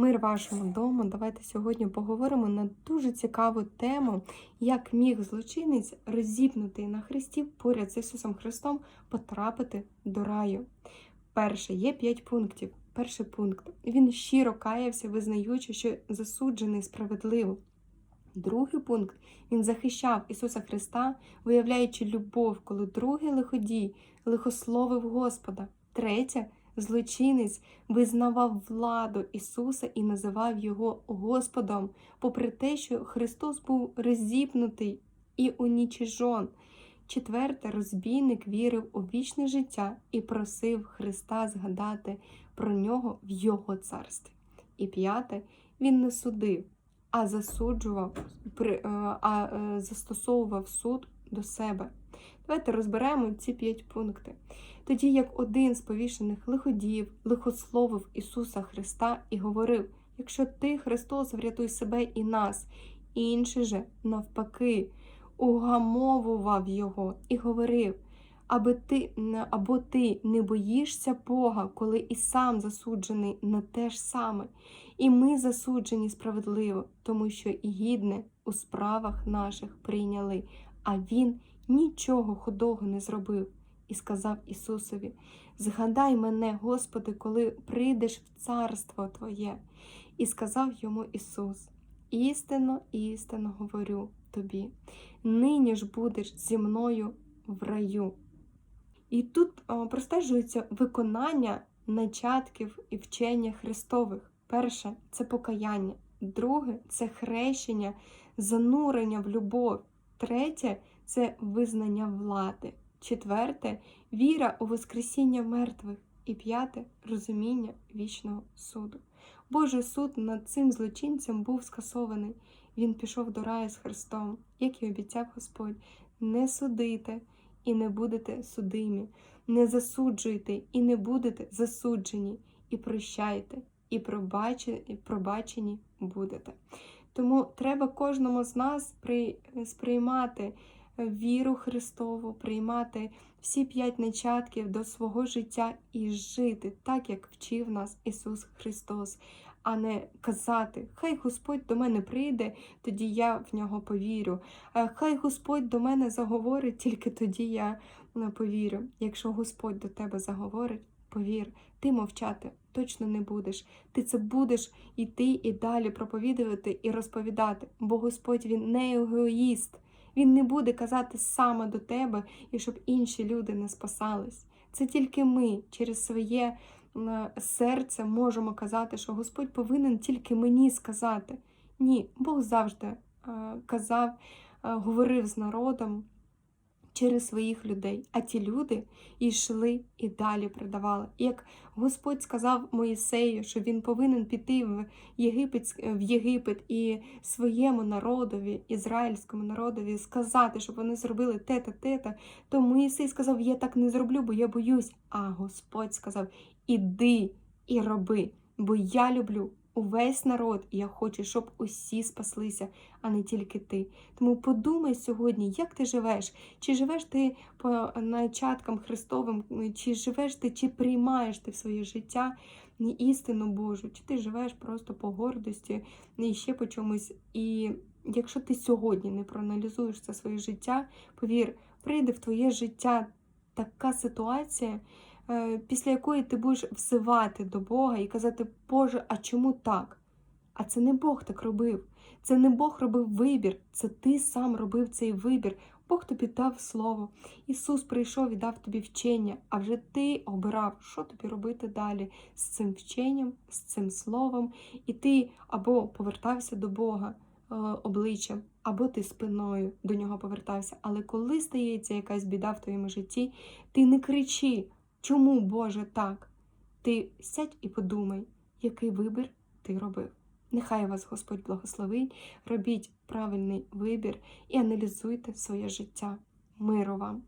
Мир вашому дому. Давайте сьогодні поговоримо на дуже цікаву тему, як міг злочинець, розіпнутий на Христі поряд з Ісусом Христом, потрапити до раю. Перше, є п'ять пунктів. Перший пункт. Він щиро каявся, визнаючи, що засуджений справедливо. Другий пункт він захищав Ісуса Христа, виявляючи любов, коли другий лиходій лихословив Господа. Третє злочинець визнавав владу Ісуса і називав його Господом, попри те, що Христос був розіпнутий і унічижон. Четверте, розбійник вірив у вічне життя і просив Христа згадати про нього в Його царстві. І п'яте, він не судив, а засуджував, е, а е, застосовував суд до себе. Давайте розберемо ці п'ять пункти. Тоді як один з повішених лиходіїв лихословив Ісуса Христа і говорив: якщо ти, Христос, врятуй себе і нас, інший же, навпаки, угамовував його і говорив, аби ти, або ти не боїшся Бога, коли і сам засуджений на те ж саме, і ми засуджені справедливо, тому що і гідне у справах наших прийняли, а Він нічого худого не зробив. І сказав Ісусові: Згадай мене, Господи, коли прийдеш в царство Твоє. І сказав йому Ісус: Істинно, істинно говорю тобі, нині ж будеш зі мною в раю. І тут простежується виконання начатків і вчення Христових. Перше це покаяння, друге це хрещення, занурення в любов, третє це визнання влади. Четверте віра у Воскресіння мертвих. І п'яте розуміння вічного суду. Божий суд над цим злочинцем був скасований. Він пішов до раю з Христом, як і обіцяв Господь. Не судите і не будете судимі, не засуджуйте і не будете засуджені, і прощайте, і пробачені, будете. Тому треба кожному з нас сприймати віру Христову, приймати всі п'ять начатків до свого життя і жити так, як вчив нас Ісус Христос, а не казати, хай Господь до мене прийде, тоді я в нього повірю. Хай Господь до мене заговорить, тільки тоді я е, повірю. Якщо Господь до тебе заговорить, повір, ти мовчати точно не будеш. Ти це будеш іти і далі проповідувати і розповідати, бо Господь він не егоїст. Він не буде казати саме до тебе, і щоб інші люди не спасались. Це тільки ми через своє серце можемо казати, що Господь повинен тільки мені сказати. Ні, Бог завжди е, казав, е, говорив з народом через своїх людей, а ті люди йшли і далі передавали. І Як Господь сказав Моїсею, що він повинен піти в Єгипет, в Єгипет і своєму народові, ізраїльському народові, сказати, щоб вони зробили те-та, те-та, то Моїсей сказав: Я так не зроблю, бо я боюсь. А Господь сказав: Іди і роби, бо я люблю. Увесь народ, і я хочу, щоб усі спаслися, а не тільки ти. Тому подумай сьогодні, як ти живеш, чи живеш ти по начаткам Христовим, чи живеш ти, чи приймаєш ти в своє життя істину Божу, чи ти живеш просто по гордості і ще по чомусь. І якщо ти сьогодні не проаналізуєш це своє життя, повір, прийде в твоє життя така ситуація, після якої ти будеш взивати до Бога і казати, Боже, а чому так? А це не Бог так робив. Це не Бог робив вибір, це ти сам робив цей вибір. Бог тобі дав слово. Ісус прийшов і дав тобі вчення, а вже ти обирав, що тобі робити далі з цим вченням, з цим словом, і ти або повертався до Бога е, обличчям, або ти спиною до нього повертався. Але коли стається якась біда в твоєму житті, ти не кричи, чому Боже так? Ти сядь і подумай, який вибір ти робив. Нехай вас Господь благословить, робіть правильний вибір і аналізуйте своє життя. Миру вам!